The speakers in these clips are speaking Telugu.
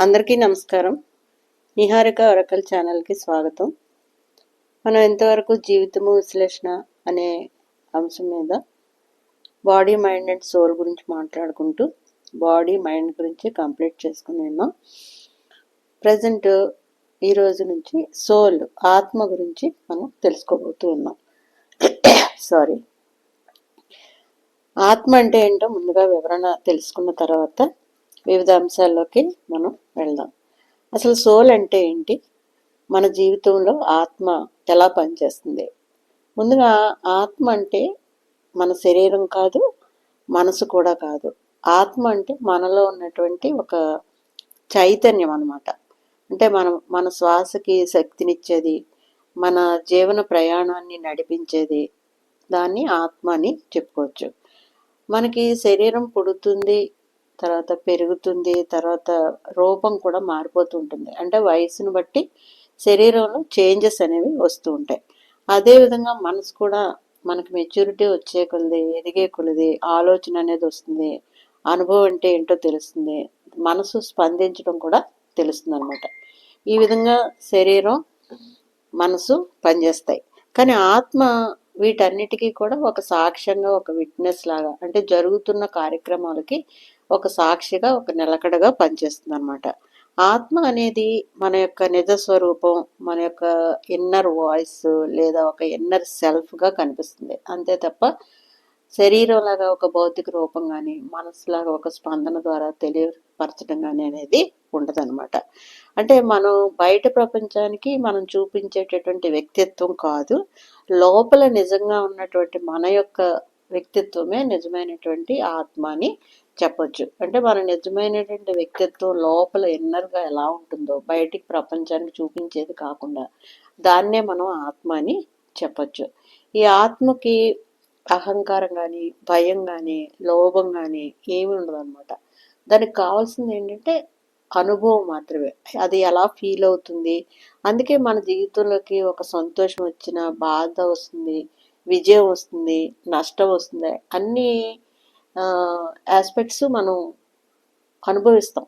అందరికీ నమస్కారం. నిహారిక ఒరకల్ ఛానల్కి స్వాగతం. మనం ఎంతవరకు జీవితము విశ్లేషణ అనే అంశం మీద బాడీ మైండ్ అండ్ సోల్ గురించి మాట్లాడుకుంటూ బాడీ మైండ్ గురించి కంప్లీట్ చేసుకుని ప్రజెంట్ ఈ రోజు నుంచి సోల్ ఆత్మ గురించి మనం తెలుసుకోబోతూ ఉన్నాం. సారీ. ఆత్మ అంటే ఏంటో ముందుగా వివరణ తెలుసుకున్న తర్వాత వివిధ అంశాల్లోకి మనం వెళ్దాం. అసలు సోల్ అంటే ఏంటి? మన జీవితంలో ఆత్మ ఎలా పనిచేస్తుంది? ముందుగా ఆత్మ అంటే మన శరీరం కాదు మనసు కూడా కాదు. ఆత్మ అంటే మనలో ఉన్నటువంటి ఒక చైతన్యం అనమాట అంటే మనం మన శ్వాసకి శక్తినిచ్చేది మన జీవన ప్రయాణాన్ని నడిపించేది దాన్ని ఆత్మ అని చెప్పుకోవచ్చు. మనకి శరీరం పుడుతుంది తర్వాత పెరుగుతుంది తర్వాత రూపం కూడా మారిపోతూ ఉంటుంది. అంటే వయసును బట్టి శరీరంలో చేంజెస్ అనేవి వస్తూ ఉంటాయి. అదేవిధంగా మనసు కూడా మనకు మెచ్యూరిటీ వచ్చే కొలది ఎదిగే కొలది ఆలోచన అనేది వస్తుంది. అనుభవం అంటే ఏంటో తెలుస్తుంది. మనసు స్పందించడం కూడా తెలుస్తుంది అనమాట ఈ విధంగా శరీరం మనసు పనిచేస్తాయి. కానీ ఆత్మ వీటన్నిటికీ కూడా ఒక సాక్ష్యంగా ఒక విట్నెస్ లాగా అంటే జరుగుతున్న కార్యక్రమాలకి ఒక సాక్షిగా ఒక నిలకడగా పనిచేస్తుంది అనమాట ఆత్మ అనేది మన యొక్క నిజ స్వరూపం మన యొక్క ఇన్నర్ వాయిస్ లేదా ఒక ఇన్నర్ సెల్ఫ్గా కనిపిస్తుంది. అంతే తప్ప శరీరంలాగా ఒక భౌతిక రూపం కానీ మనసులాగా ఒక స్పందన ద్వారా తెలియపరచడం కానీ అనేది ఉండదన్నమాట. అంటే మనం బయట ప్రపంచానికి మనం చూపించేటటువంటి వ్యక్తిత్వం కాదు. లోపల నిజంగా ఉన్నటువంటి మన యొక్క వ్యక్తిత్వమే నిజమైనటువంటి ఆత్మ అని చెప్పొచ్చు. అంటే మన నిజమైనటువంటి వ్యక్తిత్వం లోపల ఇన్నర్గా ఎలా ఉంటుందో బయటికి ప్రపంచానికి చూపించేది కాకుండా దాన్నే మనం ఆత్మ అని చెప్పచ్చు. ఈ ఆత్మకి అహంకారం కానీ భయం కానీ లోభం కానీ ఏమి ఉండదు అనమాట దానికి కావాల్సింది ఏంటంటే అనుభవం మాత్రమే. అది ఎలా ఫీల్ అవుతుంది? అందుకే మన జీవితంలోకి ఒక సంతోషం వచ్చిన బాధ వస్తుంది విజయం వస్తుంది నష్టం వస్తుంది అన్నీ ఆస్పెక్ట్స్ మనం అనుభవిస్తాం.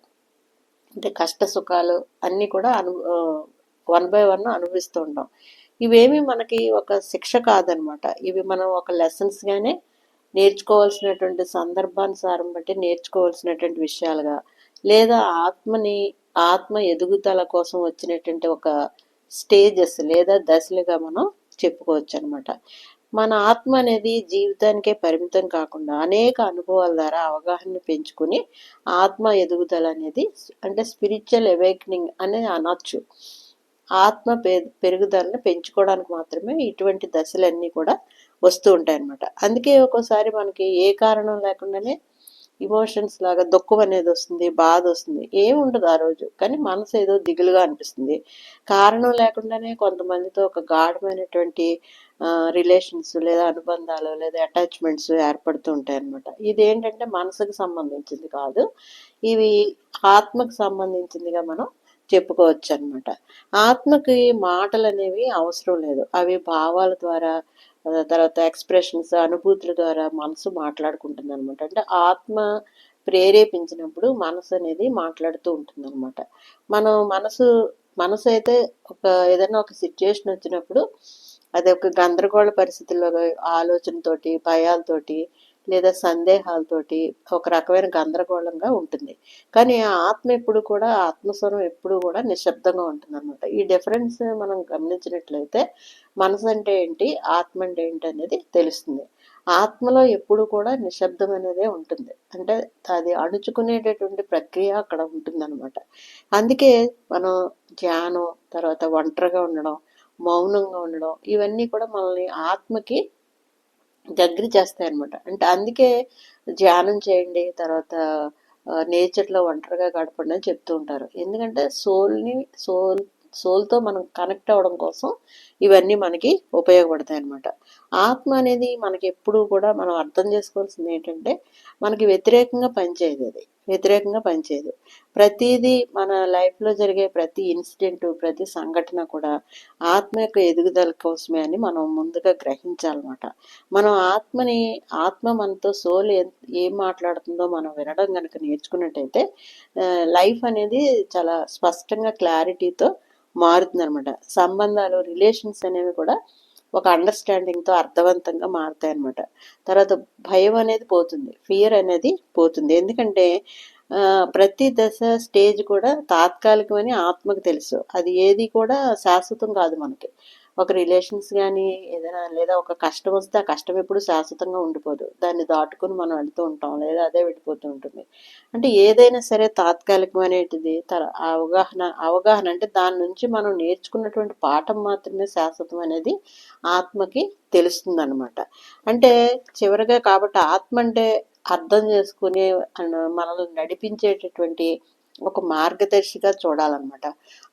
అంటే కష్ట సుఖాలు అన్నీ కూడా అను వన్ బై వన్ అనుభవిస్తూ ఉంటాం. ఇవేమి మనకి ఒక శిక్ష కాదనమాట. ఇవి మనం ఒక లెసన్స్గానే నేర్చుకోవాల్సినటువంటి సందర్భానుసారం బట్టి నేర్చుకోవాల్సినటువంటి విషయాలుగా లేదా ఆత్మని ఆత్మ ఎదుగుదల కోసం వచ్చినటువంటి ఒక స్టేజెస్ లేదా దశలుగా మనం చెప్పుకోవచ్చు అనమాట మన ఆత్మ అనేది జీవితానికే పరిమితం కాకుండా అనేక అనుభవాల ద్వారా అవగాహన పెంచుకుని ఆత్మ ఎదుగుదల అనేది అంటే స్పిరిచువల్ అవేక్నింగ్ అనేది అనొచ్చు. ఆత్మ పెరుగుదలను పెంచుకోవడానికి మాత్రమే ఇటువంటి దశలన్నీ కూడా వస్తూ ఉంటాయి అన్నమాట అందుకే ఒక్కోసారి మనకి ఏ కారణం లేకుండానే ఇమోషన్స్ లాగా దుఃఖం అనేది వస్తుంది బాధ వస్తుంది ఏముండదు ఆ రోజు. కానీ మనసు ఏదో దిగులుగా అనిపిస్తుంది. కారణం లేకుండానే కొంతమందితో ఒక గాఢమైనటువంటి రిలేషన్స్ లేదా అనుబంధాలు లేదా అటాచ్మెంట్స్ ఏర్పడుతూ ఉంటాయి అనమాట ఇదేంటంటే మనసుకు సంబంధించింది కాదు. ఇవి ఆత్మకు సంబంధించిందిగా మనం చెప్పుకోవచ్చు అనమాట ఆత్మకి మాటలు అనేవి అవసరం లేదు. అవి భావాల ద్వారా తర్వాత ఎక్స్ప్రెషన్స్ అనుభూతుల ద్వారా మనసు మాట్లాడుకుంటుంది అనమాట అంటే ఆత్మ ప్రేరేపించినప్పుడు మనసు అనేది మాట్లాడుతూ ఉంటుంది అనమాట మనం మనసు మనసు అయితే ఒక ఏదైనా ఒక సిచ్యుయేషన్ వచ్చినప్పుడు అది ఒక గందరగోళ పరిస్థితుల్లో ఆలోచనతోటి భయాలతోటి లేదా సందేహాలతోటి ఒక రకమైన గందరగోళంగా ఉంటుంది. కానీ ఆ ఆత్మ ఎప్పుడు కూడా ఆత్మస్వరం ఎప్పుడు కూడా నిశ్శబ్దంగా ఉంటుంది అనమాట ఈ డిఫరెన్స్ మనం గమనించినట్లయితే మనసు అంటే ఏంటి ఆత్మ అంటే ఏంటి అనేది తెలుస్తుంది. ఆత్మలో ఎప్పుడు కూడా నిశ్శబ్దం అనేదే ఉంటుంది. అంటే అది అణుచుకునేటటువంటి ప్రక్రియ అక్కడ ఉంటుందన్నమాట. అందుకే మనం ధ్యానం తర్వాత ఒంటరిగా ఉండడం మౌనంగా ఉండడం ఇవన్నీ కూడా మనల్ని ఆత్మకి దగ్గర చేస్తాయి అనమాట అంటే అందుకే ధ్యానం చేయండి తర్వాత నేచర్లో ఒంటరిగా గడపండి అని చెప్తూ ఉంటారు. ఎందుకంటే సోల్ని సోల్ సోల్తో మనం కనెక్ట్ అవ్వడం కోసం ఇవన్నీ మనకి ఉపయోగపడతాయి అన్నమాట ఆత్మ అనేది మనకి ఎప్పుడూ కూడా మనం అర్థం చేసుకోవాల్సింది ఏంటంటే మనకి వ్యతిరేకంగా పనిచేయదు అది. వ్యతిరేకంగా పనిచేయదు. ప్రతిదీ మన లైఫ్లో జరిగే ప్రతి ఇన్సిడెంట్ ప్రతి సంఘటన కూడా ఆత్మ యొక్క ఎదుగుదల కోసమే అని మనం ముందుగా గ్రహించాలన్నమాట. మనం ఆత్మని ఆత్మ మనతో సోల్ ఏం మాట్లాడుతుందో మనం వినడం కనుక నేర్చుకున్నట్టయితే లైఫ్ అనేది చాలా స్పష్టంగా క్లారిటీతో మారుతుంది అనమాట సంబంధాలు రిలేషన్స్ అనేవి కూడా ఒక అండర్స్టాండింగ్తో అర్థవంతంగా మారుతాయి అనమాట తర్వాత భయం అనేది పోతుంది ఫియర్ అనేది పోతుంది. ఎందుకంటే ప్రతి దశ స్టేజ్ కూడా తాత్కాలికమని ఆత్మకు తెలుసు. అది ఏది కూడా శాశ్వతం కాదు మనకి. ఒక రిలేషన్స్ కానీ ఏదైనా లేదా ఒక కష్టం వస్తే ఆ కష్టం ఎప్పుడు శాశ్వతంగా ఉండిపోదు. దాన్ని దాటుకుని మనం వెళ్తూ ఉంటాం లేదా అదే వెళ్ళిపోతూ ఉంటుంది. అంటే ఏదైనా సరే తాత్కాలికం అనేటిది తర అవగాహన అవగాహన అంటే దాని నుంచి మనం నేర్చుకున్నటువంటి పాఠం మాత్రమే శాశ్వతం అనేది ఆత్మకి తెలుస్తుంది అనమాట అంటే చివరిగా కాబట్టి ఆత్మ అంటే అర్థం చేసుకుని మనల్ని నడిపించేటటువంటి ఒక మార్గదర్శిగా చూడాలన్నమాట.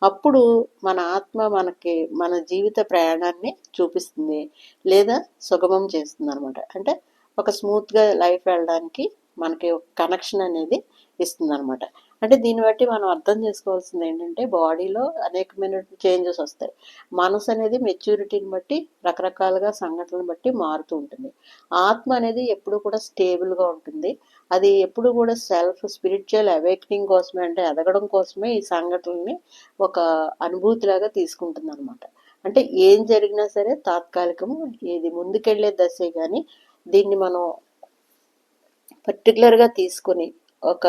అప్పుడు మన ఆత్మ మనకి మన జీవిత ప్రయాణాన్ని చూపిస్తుంది. లేదా సుగమం చేస్తుంది అనమాట అంటే ఒక స్మూత్గా లైఫ్ వెళ్ళడానికి మనకి ఒక కనెక్షన్ అనేది ఇస్తుంది అనమాట అంటే దీన్ని బట్టి మనం అర్థం చేసుకోవాల్సింది ఏంటంటే బాడీలో అనేకమైన చేంజెస్ వస్తాయి. మనసు అనేది మెచ్యూరిటీని బట్టి రకరకాలుగా సంఘటనలు బట్టి మారుతూ ఉంటుంది. ఆత్మ అనేది ఎప్పుడు కూడా స్టేబుల్గా ఉంటుంది. అది ఎప్పుడు కూడా సెల్ఫ్ స్పిరిచువల్ అవేక్నింగ్ కోసమే అంటే ఎదగడం కోసమే ఈ సంఘటనల్ని ఒక అనుభూతిలాగా తీసుకుంటుంది అనమాట అంటే ఏం జరిగినా సరే తాత్కాలికము ఇది ముందుకెళ్ళే దశే కానీ దీన్ని మనం పర్టికులర్గా తీసుకొని ఒక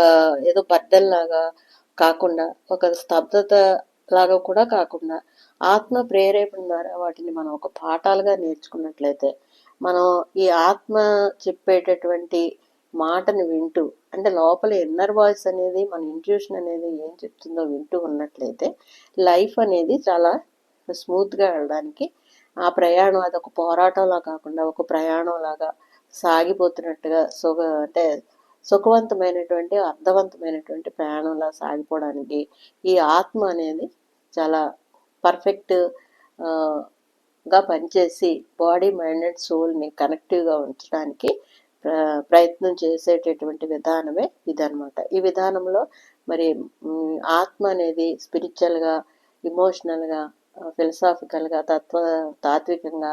ఏదో లాగా కాకుండా ఒక స్తబ్దత లాగా కూడా కాకుండా ఆత్మ ప్రేరేపణ ద్వారా వాటిని మనం ఒక పాఠాలుగా నేర్చుకున్నట్లయితే మనం ఈ ఆత్మ చెప్పేటటువంటి మాటను వింటూ అంటే లోపల ఇన్నర్ వాయిస్ అనేది మన ఇంట్యూషన్ అనేది ఏం చెప్తుందో వింటూ ఉన్నట్లయితే లైఫ్ అనేది చాలా స్మూత్గా వెళ్ళడానికి ఆ ప్రయాణం అది ఒక పోరాటంలా కాకుండా ఒక ప్రయాణం లాగా సాగిపోతున్నట్టుగా సుగ అంటే సుఖవంతమైనటువంటి అర్థవంతమైనటువంటి ప్రయాణంలా సాగిపోవడానికి ఈ ఆత్మ అనేది చాలా పర్ఫెక్ట్గా పనిచేసి బాడీ మైండ్ అండ్ సోల్ని కనెక్టివ్గా ఉంచడానికి ప్రయత్నం చేసేటటువంటి విధానమే ఇదనమాట ఈ విధానంలో మరి ఆత్మ అనేది స్పిరిచువల్గా ఇమోషనల్గా ఫిలసాఫికల్గా తత్వ తాత్వికంగా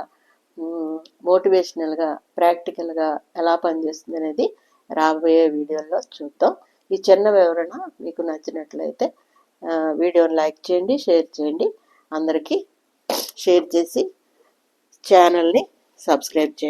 మోటివేషనల్గా ప్రాక్టికల్గా ఎలా పనిచేస్తుంది అనేది రాబోయే వీడియోలో చూద్దాం. ఈ చిన్న వివరణ మీకు నచ్చినట్లయితే వీడియోని లైక్ చేయండి షేర్ చేయండి. అందరికీ షేర్ చేసి ఛానల్ని సబ్స్క్రైబ్ చేయండి.